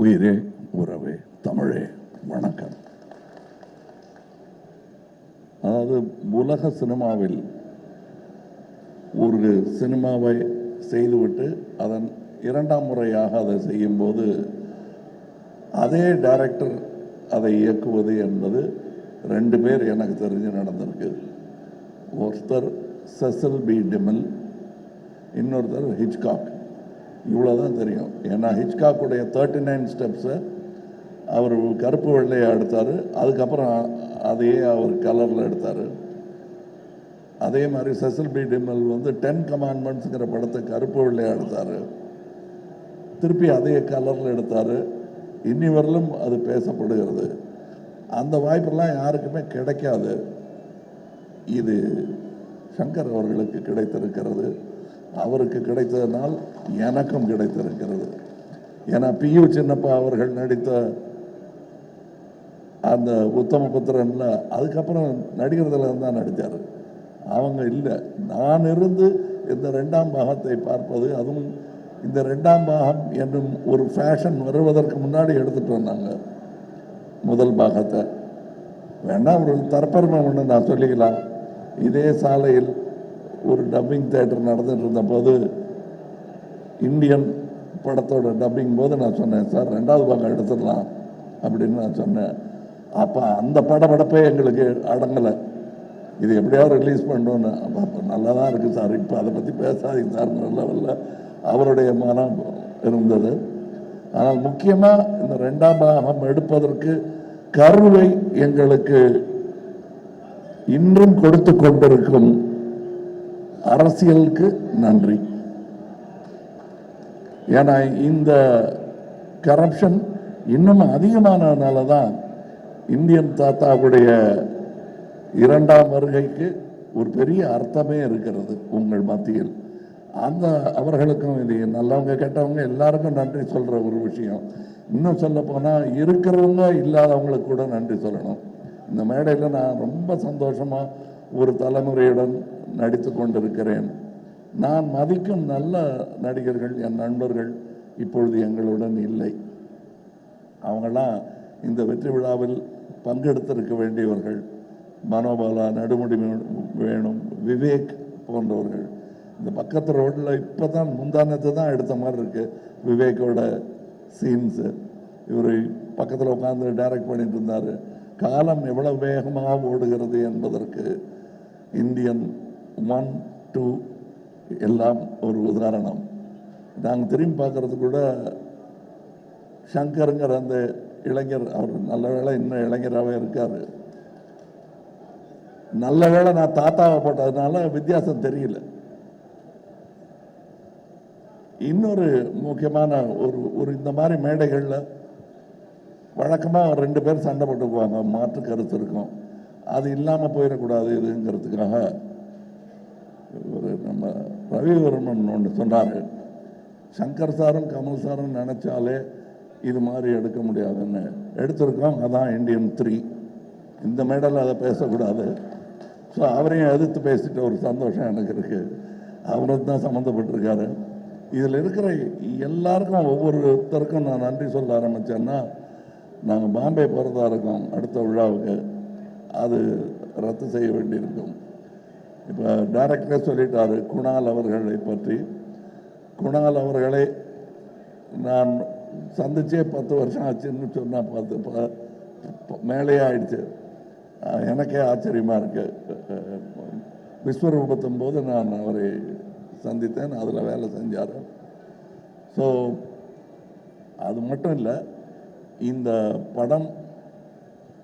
உயிரே உறவே தமிழே வணக்கம். அதாவது உலக சினிமாவில் ஒரு சினிமாவை செய்துவிட்டு அதன் இரண்டாம் முறையாக அதை செய்யும்போது அதே டைரக்டர் அதை இயக்குவது என்பது ரெண்டு பேர் எனக்கு தெரிஞ்சு நடந்திருக்கு. ஒருத்தர் செசல் பி. டிமில் இன்னொருத்தர் ஹிச்காக். இவ்வளோ தான் தெரியும். ஏன்னா ஹிச்காக்குடைய தேர்ட்டி நைன் ஸ்டெப்ஸை அவர் கருப்பு வெள்ளையை எடுத்தார் அதுக்கப்புறம் அதையே அவர் கலரில் எடுத்தார். அதே மாதிரி செசில் பி டிமல் வந்து டென் கமாண்ட்மெண்ட்ஸுங்கிற படத்தை கருப்பு வெள்ளையை எடுத்தார். திருப்பி அதே கலரில் எடுத்தார். இன்னி வரலும் அது பேசப்படுகிறது. அந்த வாய்ப்பெல்லாம் யாருக்குமே கிடைக்காது. இது சங்கர் அவர்களுக்கு கிடைத்திருக்கிறது. அவருக்கு கிடைத்ததனால் எனக்கும் கிடைத்திருக்கிறது. ஏன்னா பியு சின்னப்பா அவர்கள் நடித்த அந்த உத்தம புத்திரன்ல அதுக்கப்புறம் நடிகர்களை தான் நடித்தார். அவங்க இல்லை. நான் இருந்து இந்த ரெண்டாம் பாகத்தை பார்ப்பது அதுவும் இந்த ரெண்டாம் பாகம் என்னும் ஒரு ஃபேஷன் வருவதற்கு முன்னாடி எடுத்துட்டு வந்தாங்க முதல் பாகத்தை. வேணா ஒரு தற்பெருமை ஒன்று நான் சொல்லிக்கலாம். இதே சாலையில் ஒரு டப்பிங் தேட்டர் நடந்துட்டு இருந்தபோது இந்தியன் படத்தோட டப்பிங் போது நான் சொன்னேன் சார் ரெண்டாவது பாகம் எடுத்துடலாம் அப்படின்னு நான் சொன்னேன். அப்போ அந்த படப்படப்பே எங்களுக்கு அடங்கலை. இது எப்படியாவது ரிலீஸ் பண்ணணும்னு. அப்போ அப்போ நல்லா தான் இருக்குது சார். இப்போ அதை பற்றி பேசாதீங்க சார் லெவலில் அவருடைய மனம் இருந்தது. ஆனால் முக்கியமாக இந்த ரெண்டாம் பாகம் எடுப்பதற்கு கருவை எங்களுக்கு இன்றும் கொடுத்து கொண்டிருக்கும் அரசியலுக்கு நன்றி. ஏன்னா இந்த கரப்ஷன் இன்னும் அதிகமானதுனால தான் இந்தியன் தாத்தாவுடைய இரண்டாம் வருகைக்கு ஒரு பெரிய அர்த்தமே இருக்கிறது உங்கள் மத்தியில். அந்த அவர்களுக்கும் இது நல்லவங்க கெட்டவங்க எல்லாருக்கும் நன்றி சொல்கிற ஒரு விஷயம். இன்னும் சொல்ல போனால் இருக்கிறவங்க இல்லாதவங்களுக்கு கூட நன்றி சொல்லணும். இந்த மேடையில் நான் ரொம்ப சந்தோஷமாக ஒரு தலைமுறையுடன் நடித்து கொண்டிருக்கிறேன் நான் மதிக்கும் நல்ல நடிகர்கள் என் நண்பர்கள் இப்பொழுது எங்களுடன் இல்லை. அவங்களாம் இந்த வெற்றி விழாவில் பங்கெடுத்திருக்க வேண்டியவர்கள். மனோபாலா நடுமுடி வேணும் விவேக் போன்றவர்கள். இந்த பக்கத்து ரோட்டில் இப்போ தான் முந்தானத்தை தான் எடுத்த மாதிரி இருக்குது விவேக்கோட சீன்ஸு இவர் பக்கத்தில் உட்காந்து டைரக்ட் பண்ணிட்டு இருந்தார். காலம் எவ்வளோ வேகமாக ஓடுகிறது என்பதற்கு இந்தியன் ஒன் டூ எல்லாம் ஒரு உதாரணம். நாங்கள் திரும்பி பார்க்கறது கூட சங்கருங்கிற அந்த இளைஞர் அவர் நல்ல வேளை இன்னும் இளைஞராகவே இருக்கார். நல்ல வேளை நான் தாத்தாவை போட்டதுனால வித்தியாசம் தெரியல. இன்னொரு முக்கியமான ஒரு ஒரு இந்த மாதிரி மேடைகளில் வழக்கமாக ரெண்டு பேர் சண்டை போட்டுக்குவாங்க. மாற்று கருத்து இருக்கும். அது இல்லாமல் போயிடக்கூடாது இதுங்கிறதுக்காக. ஒரு நம்ம ரவிவர்மன் ஒன்று சொன்னார். சங்கர் சாரும் கமல் சாரும் நினச்சாலே இது மாதிரி எடுக்க முடியாதுன்னு. எடுத்திருக்கோம் அதான் இண்டியன் த்ரீ இந்த மேடையில் அதை பேசக்கூடாது. ஸோ அவரையும் எதிர்த்து பேசிட்டு ஒரு சந்தோஷம் எனக்கு இருக்குது அவரும் தான் சம்மந்தப்பட்டிருக்காரு. இதில் இருக்கிற எல்லாருக்கும் ஒவ்வொருத்தருக்கும் நான் நன்றி சொல்ல ஆரம்பித்தேன்னா நாங்கள் பாம்பே போகிறதா இருக்கோம் அடுத்த விழாவுக்கு. அது ரத்து செய்ய வேண்டியிருக்கும். இப்போ டைரக்டரே சொல்லிட்டாரு குணால் அவர்களை பற்றி. குணால் அவர்களை நான் சந்திச்சே பத்து வருஷம் ஆச்சுன்னு சொன்னால் பத்து ப- ப- ஆயிடுச்சு. எனக்கே ஆச்சரியமாக இருக்கு. விஸ்வரூபத்தும் போது நான் அவரை சந்தித்தேன் அதில் வேலை செஞ்சார். ஸோ அது மட்டும் இல்லை இந்த படம்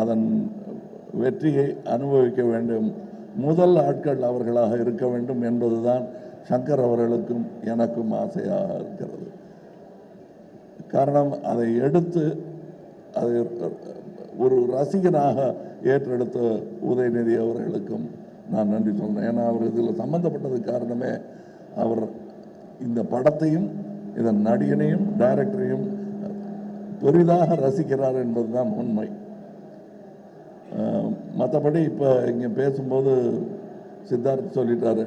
அதன் வெற்றியை அனுபவிக்க வேண்டும். முதல் ஆட்கள் அவர்களாக இருக்க வேண்டும் என்பதுதான் சங்கர் அவர்களுக்கும் எனக்கும் ஆசையாக இருக்கிறது. காரணம் அதை எடுத்து அதை ஒரு ரசிகனாக ஏற்றெடுத்த உதயநிதி அவர்களுக்கும் நான் நன்றி சொல்கிறேன் ஏன்னா அவர் இதில் சம்மந்தப்பட்டது காரணமே அவர் இந்த படத்தையும் இதன் நடிகனையும் டைரக்டரையும் பெரிதாக ரசிக்கிறார் என்பதுதான் உண்மை. மற்றபடி இப்போ இங்கே பேசும்போது சித்தார்த் சொல்லிட்டாரு.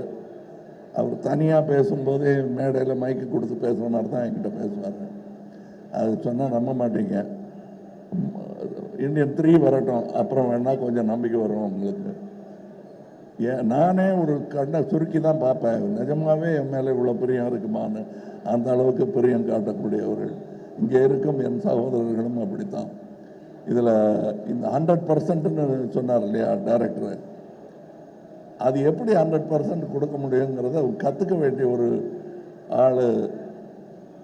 அவர் தனியாக பேசும்போதே மேடையில் மைக்கு கொடுத்து பேசுகிற தான் என்கிட்ட பேசுவார். அது சொன்னால் நம்ப மாட்டீங்க. இந்தியன் த்ரீ வரட்டும் அப்புறம் வேணால் கொஞ்சம் நம்பிக்கை வரும் உங்களுக்கு. ஏன் நானே ஒரு கண்ணை சுருக்கி தான் பார்ப்பேன். நிஜமாகவே என் மேலே இவ்வளோ பிரியம் இருக்குமான்னு. அந்த அளவுக்கு பிரியம் காட்டக்கூடியவர்கள். இங்கே இருக்கும் என் சகோதரர்களும் அப்படித்தான். இதில் இந்த ஹண்ட்ரட் பர்சன்ட்னு சொன்னார் இல்லையா டேரக்டர் அது எப்படி ஹண்ட்ரட் பர்சன்ட் கொடுக்க முடியுங்கிறத கற்றுக்க வேண்டிய ஒரு ஆள்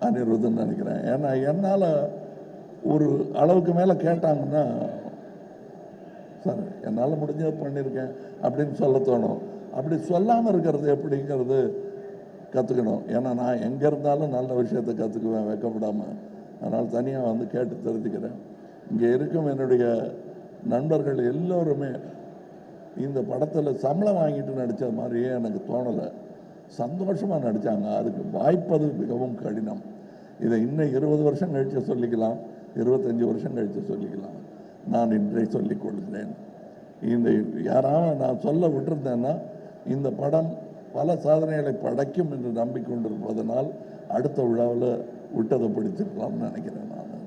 அனிருதுன்னு நினைக்கிறேன். ஏன்னா என்னால் ஒரு அளவுக்கு மேலே கேட்டாங்கன்னா சார் என்னால் முடிஞ்சது பண்ணியிருக்கேன் அப்படின்னு சொல்ல தோணும். அப்படி சொல்லாமல் இருக்கிறது எப்படிங்கிறது கற்றுக்கணும் ஏன்னா நான் எங்கே இருந்தாலும் நல்ல விஷயத்தை கற்றுக்குவேன் வைக்கப்படாமல் அதனால் தனியாக வந்து கேட்டு தெரிஞ்சுக்கிறேன். இங்கே இருக்கும் என்னுடைய நண்பர்கள் எல்லோருமே இந்த படத்தில் சம்பளம் வாங்கிட்டு நடித்த மாதிரியே எனக்கு தோணலை. சந்தோஷமாக நடித்தாங்க அதுக்கு வாய்ப்பது மிகவும் கடினம். இதை இன்னும் இருபது வருஷம் கழித்து சொல்லிக்கலாம். இருபத்தஞ்சி வருஷம் கழித்து சொல்லிக்கலாம். நான் இன்றை சொல்லிக் கொள்கிறேன். இந்த யாராவது நான் சொல்ல விட்டுருந்தேன்னா இந்த படம் பல சாதனைகளை படைக்கும் என்று நம்பிக்கொண்டிருப்பதனால் அடுத்த விழாவில் விட்டதை பிடிச்சிருக்கலாம்னு நினைக்கிறேன் நான்.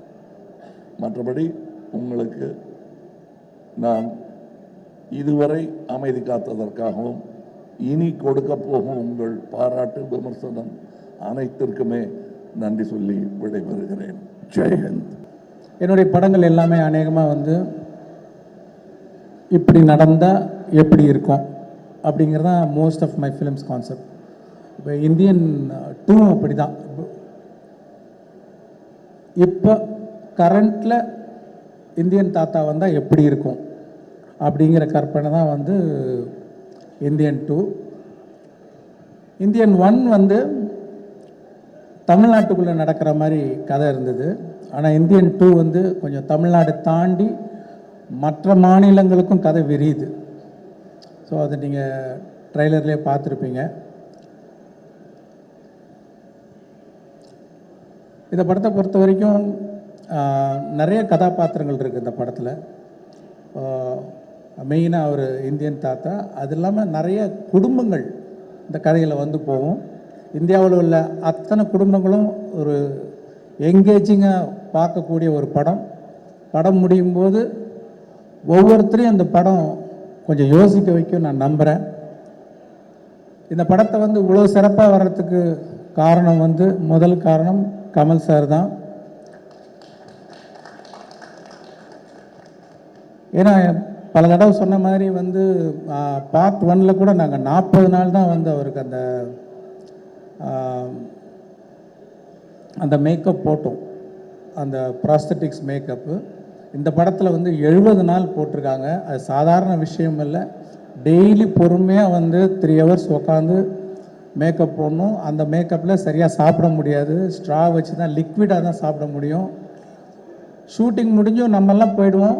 மற்றபடி உங்களுக்கு நான் இதுவரை அமைதி காத்ததற்காகவும் இனி கொடுக்க போகும் உங்கள் பாராட்டு விமர்சனம் அனைத்திற்குமே நன்றி சொல்லி விடைபெறுகிறேன். ஜெயஹந்த் என்னுடைய படங்கள் எல்லாமே அநேகமாக வந்து இப்படி நடந்தால் எப்படி இருக்கும் அப்படிங்கிறது தான் most of my films concept இப்போ இந்தியன் டூ அப்படி தான் இப்போ கரண்ட்டில் இந்தியன் தாத்தா வந்தால் எப்படி இருக்கும்? அப்படிங்கிற கற்பனை தான் வந்து இந்தியன் டூ. இந்தியன் ஒன் வந்து தமிழ்நாட்டுக்குள்ளே நடக்கிற மாதிரி கதை இருந்தது. ஆனால் இந்தியன் டூ வந்து கொஞ்சம் தமிழ்நாடு தாண்டி மற்ற மாநிலங்களுக்கும் கதை விரியுது. ஸோ அதை நீங்கள் ட்ரைலர்லேயே பார்த்துருப்பீங்க. இந்த படத்தை பொறுத்த வரைக்கும் நிறைய கதாபாத்திரங்கள் இருக்குது இந்த படத்தில். மெயினாக ஒரு இந்தியன் தாத்தா. அது இல்லாமல் நிறைய குடும்பங்கள் இந்த கதையில் வந்து போகும். இந்தியாவில் உள்ள அத்தனை குடும்பங்களும் ஒரு எங்கேஜிங்காக பார்க்கக்கூடிய ஒரு படம். படம் முடியும் போது ஒவ்வொருத்தரையும் அந்த படம் கொஞ்சம் யோசிக்க வைக்கும் நான் நம்புகிறேன் இந்த படத்தை வந்து இவ்வளோ சிறப்பாக வர்றதுக்கு காரணம் வந்து முதல் காரணம் கமல் சார் தான். ஏன்னா பல தடவை சொன்ன மாதிரி வந்து பார்ட் ஒன்ல கூட நாங்கள் நாற்பது நாள் தான் வந்து அவருக்கு அந்த அந்த மேக்கப் போட்டோம். அந்த ப்ராஸ்தட்டிக்ஸ் மேக்கப்பு இந்த படத்தில் வந்து எழுபது நாள் போட்டிருக்காங்க. அது சாதாரண விஷயம் இல்லை. டெய்லி பொறுமையாக வந்து த்ரீ ஹவர்ஸ் உட்காந்து மேக்கப் போடணும். அந்த மேக்கப்பில் சரியாக சாப்பிட முடியாது. ஸ்ட்ரா வச்சு தான் லிக்விடாக தான் சாப்பிட முடியும். ஷூட்டிங் முடிஞ்சும் நம்மெல்லாம் போயிடுவோம்.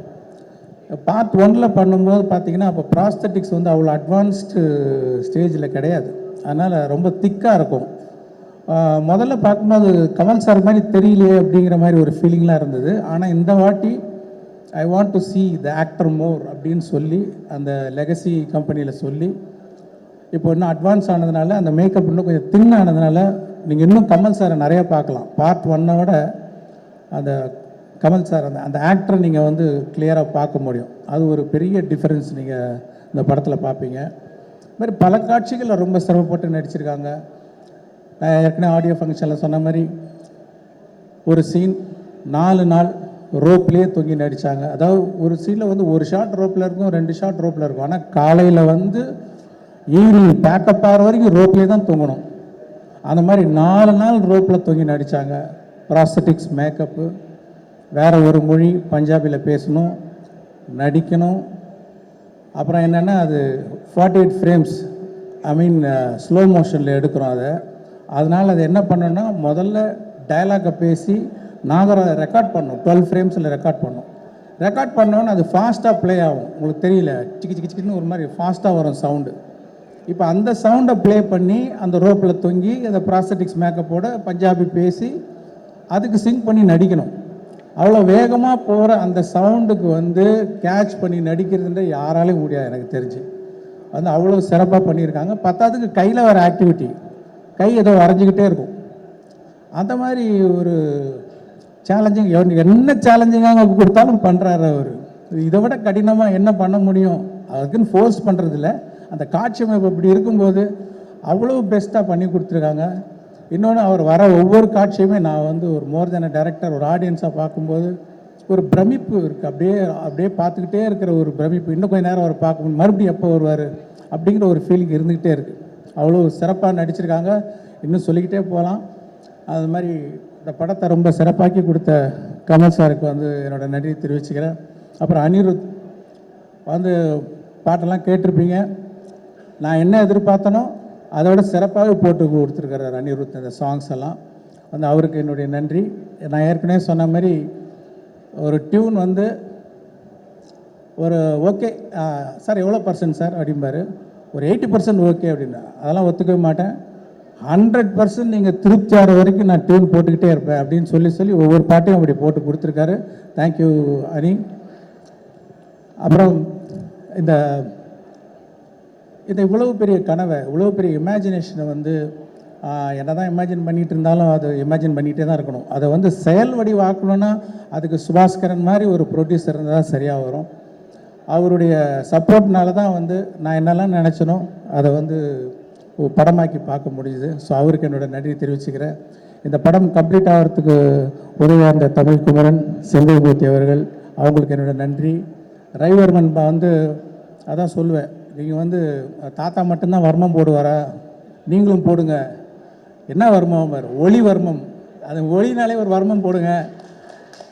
பார்ட் ஒனில் பண்ணும்போது பார்த்தீங்கன்னா அப்போ ப்ராஸ்தட்டிக்ஸ் வந்து அவ்வளோ அட்வான்ஸ்டு ஸ்டேஜில் கிடையாது. அதனால் ரொம்ப திக்காக இருக்கும். முதல்ல பார்க்கும்போது கமல் சார் மாதிரி தெரியலையே அப்படிங்கிற மாதிரி ஒரு ஃபீலிங்லாம் இருந்தது. ஆனால் இந்த வாட்டி I want to see the actor more அப்படின்னு சொல்லி அந்த லெகசி கம்பெனியில் சொல்லி இப்போ இன்னும் அட்வான்ஸ் ஆனதுனால அந்த மேக்கப் இன்னும் கொஞ்சம் தின் ஆனதுனால நீங்கள் இன்னும் கமல் சாரை நிறையா பார்க்கலாம். பார்ட் ஒன்னோட அந்த கமல் சார் அந்த அந்த ஆக்டரை நீங்கள் வந்து கிளியராக பார்க்க முடியும். அது ஒரு பெரிய டிஃப்ரென்ஸ் நீங்கள் இந்த படத்தில் பார்ப்பீங்க. இது மாதிரி பல காட்சிகளில் ரொம்ப சிரமப்பட்டு நடிச்சிருக்காங்க. நான் ஏற்கனவே ஆடியோ ஃபங்க்ஷனில் சொன்ன மாதிரி ஒரு சீன் நாலு நாள் ரோப்லேயே தொங்கி நடித்தாங்க அதாவது ஒரு சீனில் வந்து ஒரு ஷாட் ரோப்பில் இருக்கும் ரெண்டு ஷாட் ரோப்பில் இருக்கும். ஆனால் காலையில் வந்து ஈவினிங் பேக்கப் ஆகிற வரைக்கும் ரோப்லேயே தான் தொங்கணும். அந்த மாதிரி நாலு நாள் ரோப்பில் தொங்கி நடித்தாங்க ப்ராஸ்தட்டிக்ஸ் மேக்கப்பு வேறு ஒரு மொழி பஞ்சாபியில் பேசணும் நடிக்கணும். அப்புறம் என்னென்னா அது forty eight frames I mean slow மோஷனில் எடுக்கிறோம் அதை. அதனால் அது என்ன பண்ணோன்னா முதல்ல டயலாக்கை பேசி நாங்கள் அதை ரெக்கார்ட் பண்ணோம் டுவெல் ஃப்ரேம்ஸில் ரெக்கார்ட் பண்ணோம் ரெக்கார்ட் பண்ணோன்னு அது ஃபாஸ்ட்டாக ப்ளே ஆகும். உங்களுக்கு தெரியல சிக்கி சிக்கி சிக்கின்னு ஒரு மாதிரி ஃபாஸ்ட்டாக வரும் சவுண்டு இப்போ அந்த சவுண்டை ப்ளே பண்ணி அந்த ரோப்பில் தொங்கி அந்த ப்ராஸ்தட்டிக்ஸ் மேக்கப்போட பஞ்சாபி பேசி அதுக்கு சிங்க் பண்ணி நடிக்கணும். அவ்வளோ வேகமாக போகிற அந்த சவுண்டுக்கு வந்து கேட்ச் பண்ணி நடிக்கிறதுன்ற யாராலையும் முடியாது எனக்கு தெரிஞ்சு. வந்து அவ்வளோ சிறப்பாக பண்ணியிருக்காங்க. பத்தாவதுக்கு கையில் வர ஆக்டிவிட்டி கை ஏதோ வரைஞ்சிக்கிட்டே இருக்கும். அந்த மாதிரி ஒரு சேலஞ்சிங் என்ன சேலஞ்சிங்காக கொடுத்தாலும் பண்ணுறாரு அவர். இதை விட கடினமாக என்ன பண்ண முடியும்? அதுக்குன்னு ஃபோர்ஸ் பண்ணுறதில்ல அந்த காட்சி அமைப்பு இப்படி இருக்கும்போது அவ்வளோ பெஸ்ட்டாக பண்ணி கொடுத்துருக்காங்க. இன்னொன்று அவர் வர ஒவ்வொரு காட்சியுமே நான் வந்து ஒரு மோர் தென் டேரக்டர் ஒரு ஆடியன்ஸாக பார்க்கும்போது ஒரு பிரமிப்பு இருக்குது அப்படியே அப்படியே பார்த்துக்கிட்டே இருக்கிற ஒரு பிரமிப்பு. இன்னும் கொஞ்சம் நேரம் அவர் பார்க்க மறுபடியும் எப்போ வருவார் அப்படிங்கிற ஒரு ஃபீலிங் இருந்துக்கிட்டே இருக்குது அவ்வளோ சிறப்பாக நடிச்சிருக்காங்க. இன்னும் சொல்லிக்கிட்டே போகலாம். அது மாதிரி இந்த படத்தை ரொம்ப சிறப்பாக்கி கொடுத்த கமல் சாருக்கு வந்து என்னோட நன்றி தெரிவிச்சுக்கிறேன். அப்புறம் அனிருத் வந்து பாட்டெல்லாம் கேட்டிருப்பீங்க. நான் என்ன எதிர்பார்த்தனோ அதோட சிறப்பாகவே போட்டு கொடுத்துருக்கிறார் அனிருத் அந்த சாங்ஸ் எல்லாம். வந்து அவருக்கு என்னுடைய நன்றி. நான் ஏற்கனவே சொன்ன மாதிரி ஒரு டியூன் வந்து ஒரு ஓகே சார் எவ்வளோ பர்சன்ட் சார் அப்படிம்பாரு? ஒரு எயிட்டி பர்சன்ட் ஓகே அப்படின்னா. அதெல்லாம் ஒத்துக்கவே மாட்டேன். ஹண்ட்ரட் பர்சன்ட் நீங்கள் திருப்தி ஆகிற வரைக்கும் நான் டியூன் போட்டுக்கிட்டே இருப்பேன் அப்படின்னு சொல்லி சொல்லி ஒவ்வொரு பாட்டையும் அப்படி போட்டு கொடுத்துருக்காரு. தேங்க்யூ அனி அப்புறம் இந்த இந்த இவ்வளவு பெரிய கனவை இவ்வளவு பெரிய இமேஜினேஷனை வந்து என்ன தான் இமேஜின் பண்ணிட்டு இருந்தாலும் அதை இமேஜின் பண்ணிகிட்டே தான் இருக்கணும். அதை வந்து செயல் வடிவாக்கணும்னா அதுக்கு சுபாஸ்கரன் மாதிரி ஒரு ப்ரொடியூசர் இருந்தால் தான் சரியாக வரும். அவருடைய சப்போர்ட்னால தான் வந்து நான் என்னெல்லாம் நினச்சனோ அதை வந்து படமாக்கி பார்க்க முடியுது. ஸோ அவருக்கு என்னோட நன்றி தெரிவிச்சுக்கிறேன். இந்த படம் கம்ப்ளீட் ஆகிறதுக்கு உதவியாக இருந்த தமிழ் குமரன் செந்தில்மூர்த்தி அவர்கள் அவங்களுக்கு என்னோட நன்றி. ரவிவர்மன் வந்து அதான் சொல்லுவேன் நீங்கள் வந்து தாத்தா மட்டும்தான் வர்மம் போடுவாரா? நீங்களும் போடுங்க. என்ன வர்மம்? ஒளி வர்மம். அது ஒளினாலே ஒரு வர்மம் போடுங்க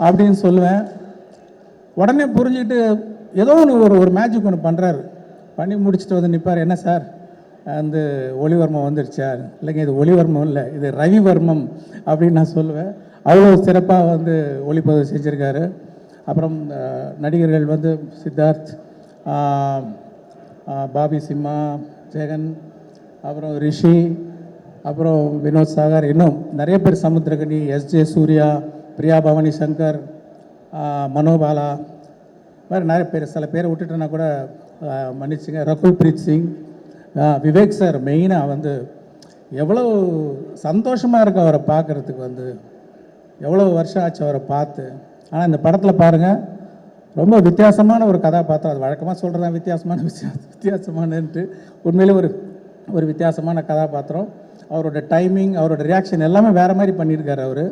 அப்படின்னு சொல்லுவேன். உடனே புரிஞ்சுக்கிட்டு ஏதோ ஒன்று ஒரு ஒரு மேஜிக் ஒன்று பண்ணுறாரு பண்ணி முடிச்சுட்டு வந்து நிற்பார் என்ன சார்? அந்த ஒளிவர்மம் வந்துருச்சா? இல்லைங்க இது ஒளிவர்மம் இல்லை இது ரவிவர்மம் அப்படின்னு நான் சொல்லுவேன். அவ்வளோ சிறப்பாக வந்து ஒளிப்பதிவு செஞ்சுருக்காரு. அப்புறம் நடிகர்கள் வந்து சித்தார்த் பாபி சிம்மா ஜெகன் அப்புறம் ரிஷி அப்புறம் வினோத் சாகர் இன்னும் நிறைய பேர் சமுத்திரகனி எஸ்ஜே சூர்யா பிரியா பவானி சங்கர் மனோபாலா மாதிரி நிறைய பேர் சில பேரை விட்டுட்டேன்னா கூட மன்னிச்சுங்க. ரகுல் பிரீத் சிங் விவேக் சார் மெயினாக வந்து எவ்வளோ சந்தோஷமாக இருக்கு அவரை பார்க்குறதுக்கு வந்து. எவ்வளோ வருஷம் ஆச்சு அவரை பார்த்து. ஆனால் இந்த படத்தில் பாருங்கள் ரொம்ப வித்தியாசமான ஒரு கதாபாத்திரம். அது வழக்கமாக சொல்கிறதா வித்தியாசமான வித்தியாச வித்தியாசமானன்ட்டு உண்மையிலே ஒரு ஒரு வித்தியாசமான கதாபாத்திரம். அவரோட டைமிங் அவரோட ரியாக்ஷன் எல்லாமே வேறு மாதிரி பண்ணியிருக்காரு அவர்.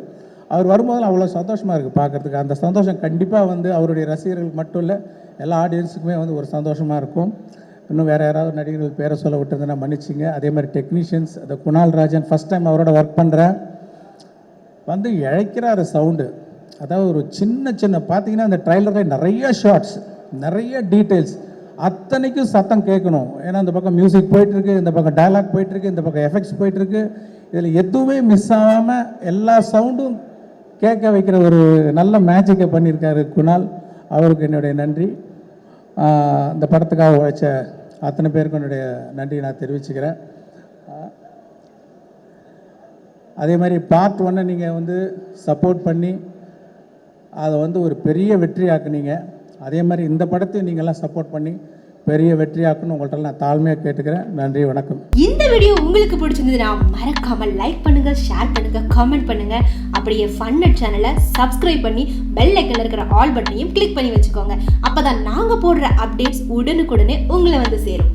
அவர் வரும்போதெல்லாம் அவ்வளோ சந்தோஷமாக இருக்குது பார்க்குறதுக்கு. அந்த சந்தோஷம் கண்டிப்பாக வந்து அவருடைய ரசிகர்களுக்கு மட்டும் இல்லை எல்லா ஆடியன்ஸுக்குமே வந்து ஒரு சந்தோஷமாக இருக்கும். இன்னும் வேறு யாராவது நடிகர்கள் பேரை சொல்ல விட்டுருந்தேன்னா மன்னிச்சிங்க. அதே மாதிரி டெக்னீஷியன்ஸ் அந்த குணால் ராஜன் ஃபஸ்ட் டைம் அவரோட ஒர்க் பண்ணுறேன் வந்து இழைக்கிறாரு சவுண்டு அதாவது ஒரு சின்ன சின்ன பார்த்தீங்கன்னா அந்த ட்ரைலரில் நிறைய ஷார்ட்ஸ் நிறைய டீட்டெயில்ஸ் அத்தனைக்கும் சத்தம் கேட்கணும். ஏன்னா இந்த பக்கம் மியூசிக் போயிட்டுருக்கு இந்த பக்கம் டயலாக் போயிட்டுருக்கு இந்த பக்கம் எஃபெக்ட்ஸ் போயிட்டுருக்கு. இதில் எதுவுமே மிஸ் ஆகாமல் எல்லா சவுண்டும் கேட்க வைக்கிற ஒரு நல்ல மேஜிக்கை பண்ணியிருக்காரு குணால் அவருக்கு என்னுடைய நன்றி. இந்த படத்துக்காக உழைச்ச அத்தனை பேருக்கும் என்னுடைய நன்றியை நான் தெரிவிச்சுக்கிறேன். அதே மாதிரி பார்ட் ஒன்னை நீங்கள் வந்து சப்போர்ட் பண்ணி அதை வந்து ஒரு பெரிய வெற்றியாக்குனீங்க. அதே மாதிரி இந்த படத்தை நீங்கள்லாம் சப்போர்ட் பண்ணி பெரிய வெற்றியாக்குன்னு உங்கள்கிட்ட நான் தாழ்மையாக கேட்டுக்கிறேன். நன்றி வணக்கம். இந்த வீடியோ உங்களுக்கு பிடிச்சிருந்ததுன்னா மறக்காம லைக் பண்ணுங்க ஷேர் பண்ணுங்க காமெண்ட் பண்ணுங்க. அப்படியே ஃபன்னட் சேனலை சப்ஸ்கிரைப் பண்ணி பெல் ஐக்கன்ல இருக்கிற ஆல் பட்டனையும் கிளிக் பண்ணி வச்சுக்கோங்க. அப்போ தான் நாங்கள் போடுற அப்டேட்ஸ் உடனுக்குடனே உங்களை வந்து சேரும்.